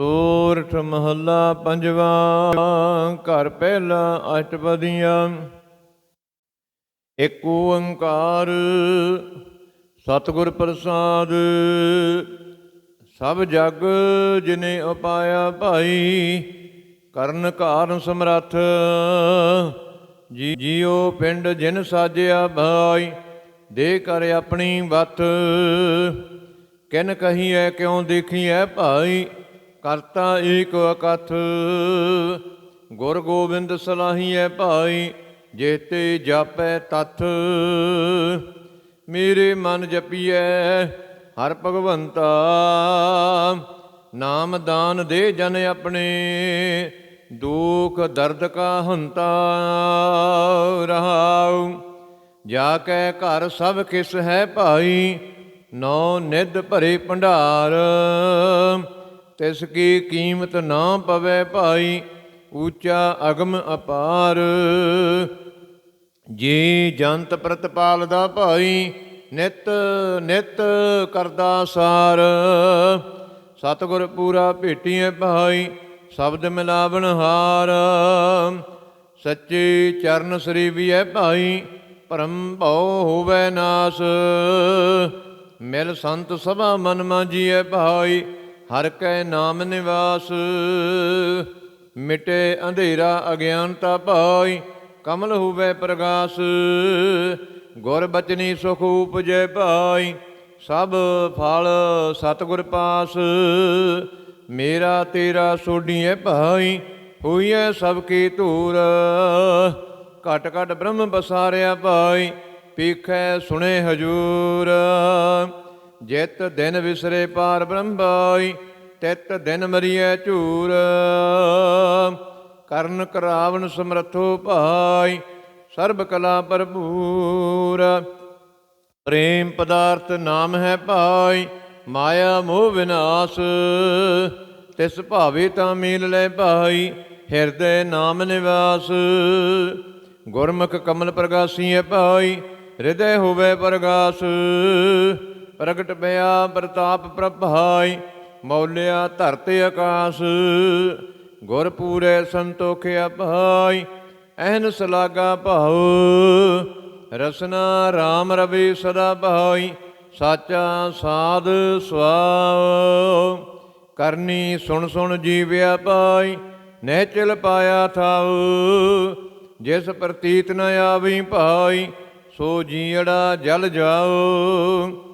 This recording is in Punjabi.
ਸੂਰਠ ਮਹੱਲਾ ਪੰਜਵਾ, ਘਰ ਪਹਿਲਾ ਅਸ਼ਟਪਦੀਆਂ ਇੱਕ ਓੰਕਾਰ, ਸਤਿਗੁਰ ਪ੍ਰਸਾਦ, ਸਭ ਜਗ ਜਿਨੇ ਉਪਾਇਆ ਭਾਈ, ਕਰਨ ਕਾਰਨ ਸਮਰੱਥ, ਜੀ ਜੀਉ ਪਿੰਡ ਜਿਨ ਸਾਜਿਆ ਭਾਈ, ਦੇ ਕਰ ਆਪਣੀ ਵਤ ਕਿਨ ਕਹੀਐ ਕਿਉ ਦੇਖੀਐ ਭਾਈ ਕਰਤਾ ਏਕ ਅਕਥ। ਗੁਰ ਗੋਬਿੰਦ ਸਲਾਹੀਐ ਭਾਈ, ਜੇਤੇ ਜਾਪੈ ਤਥ। ਮੇਰੇ ਮਨ ਜਪੀਐ ਹਰ ਭਗਵੰਤਾ, ਨਾਮ ਦਾਨ ਦੇ ਜਨ ਆਪਣੇ। ਦੁਖ ਦਰਦ ਕਾ ਹੰਤਾ ਰਹਾਉ। ਜਾ ਕੈ ਘਰ ਸਭ ਕਿਸ ਹੈ ਭਾਈ, ਨੌ ਨਿਧ ਭਰੇ ਭੰਡਾਰ। ਤਿਸ ਕੀ ਕੀਮਤ ਨਾ ਪਵੇ ਭਾਈ ਉੱਚਾ ਅਗਮ ਅਪਾਰ। ਜੀ ਜੰਤ ਪ੍ਰਤਪਾਲ ਦਾ ਭਾਈ, ਨਿਤ ਨਿਤ ਕਰਦਾ ਸਾਰ। ਸਤਿਗੁਰ ਪੂਰਾ ਭੇਟੀਐ ਭਾਈ, ਸ਼ਬਦ ਮਿਲਾਵਣ ਹਾਰ। ਸੱਚੇ ਚਰਨ ਸ੍ਰੀ ਵੀ ਹੈ ਭਾਈ, ਭਰਮ ਭਉ ਹੋਵੇ ਨਾਸ। ਮਿਲ ਸੰਤ ਸਭਾ ਮਨ ਮਾਜੀਐ ਭਾਈ ਹਰ ਕੈ ਨਾਮ ਨਿਵਾਸ, ਮਿਟੇ ਅੰਧੇਰਾ ਅਗਿਆਨਤਾ ਭਾਈ ਕਮਲ ਹੋਵੇ ਪ੍ਰਗਾਸ, ਗੁਰ ਬਚਨੀ ਸੁਖ ਉਪਜੈ ਭਾਈ ਸਭ ਫਲ ਸਤਿਗੁਰ ਪਾਸ, ਮੇਰਾ ਤੇਰਾ ਸੋਢੀਐ ਭਾਈ, ਹੋਈਐ ਸਭ ਕੀ ਧੂਰ, ਘਟ ਘਟ ਬ੍ਰਹਮ ਬਸਾਰਿਆ ਭਾਈ ਪੀਖੈ ਸੁਣੇ ਹਜੂਰ। ਜਿਤ ਦਿਨ ਵਿਸਰੇ ਪਾਰ ਬ੍ਰਹਮ ਭਾਈ ਤਿਤ ਦਿਨ ਮਰੀਐ ਝੂਰ। ਕਰਨ ਕਰਾਵਨ ਸਮਰਥੋ ਭਾਈ, ਸਰਬ ਕਲਾ ਭਰਪੂਰ। ਪ੍ਰੇਮ ਪਦਾਰਥ ਨਾਮ ਹੈ ਭਾਈ, ਮਾਇਆ ਮੋਹ ਵਿਨਾਸ਼। ਤਿਸ ਭਾਵੇ ਤਾਂ ਮੀਲ ਲੈ ਭਾਈ, ਹਿਰਦੈ ਨਾਮ ਨਿਵਾਸ। ਗੁਰਮੁਖ ਕਮਲ ਪ੍ਰਗਾਸੀ ਭਾਈ, ਹਿਰਦੇ ਹੋਵੇ ਪ੍ਰਗਾਸ। ਪ੍ਰਗਟ ਪਿਆ ਪ੍ਰਤਾਪ ਪ੍ਰਭਾਈ, ਮੌਲਿਆ ਧਰਤੇ ਆਕਾਸ। ਗੁਰ ਪੂਰੇ ਸੰਤੋਖਿਆ ਭਾਈ ਐਨ ਸਲਾਗਾ ਭਾਉ। ਰਸਨਾ RAM ਰਵੀ ਸਦਾ ਭਾਈ, ਸਾਚਾ ਸਾਧ ਸਵਾਉ ਕਰਨੀ ਸੁਣ ਸੁਣ ਜੀਵਿਆ ਭਾਈ, ਨਹਿਚਲ ਪਾਇਆ ਥਾਉ। ਜਿਸ ਪ੍ਰਤੀਤ ਨ ਆਵੀ ਭਾਈ, ਸੋ ਜੀੜਾ ਜਲ ਜਾਓ